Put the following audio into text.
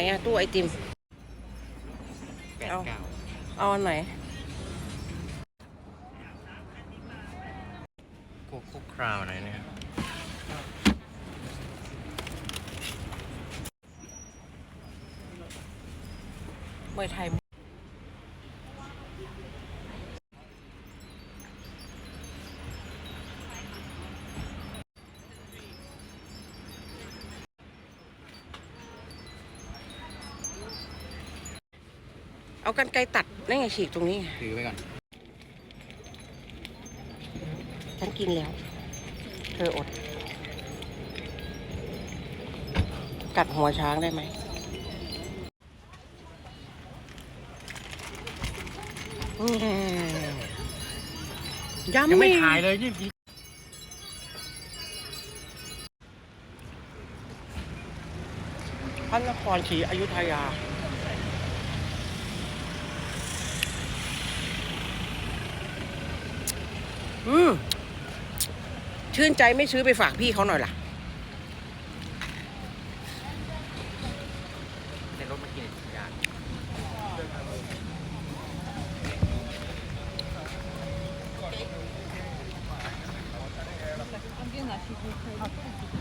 ไหนอะตู้ไอติม แปดเอา เก้าเอาอันไหนโคโค่คราวไหนเนี่ย มวยไทย เอากันไกรตัดนั่นไงฉีกตรงนี้ไงถือไว้ก่อนฉันกินแล้ว เธออด กัดหัวช้างได้ไหมอืมยัมยังไม่มี่ถ่ายเลยยี่สิบพระนครศรีอยุธยา อืมชื่นใจไม่ซื้อไปฝากพี่เขาหน่อยล่ะ ในรเมื่อนี่ยยานเอาค่ะ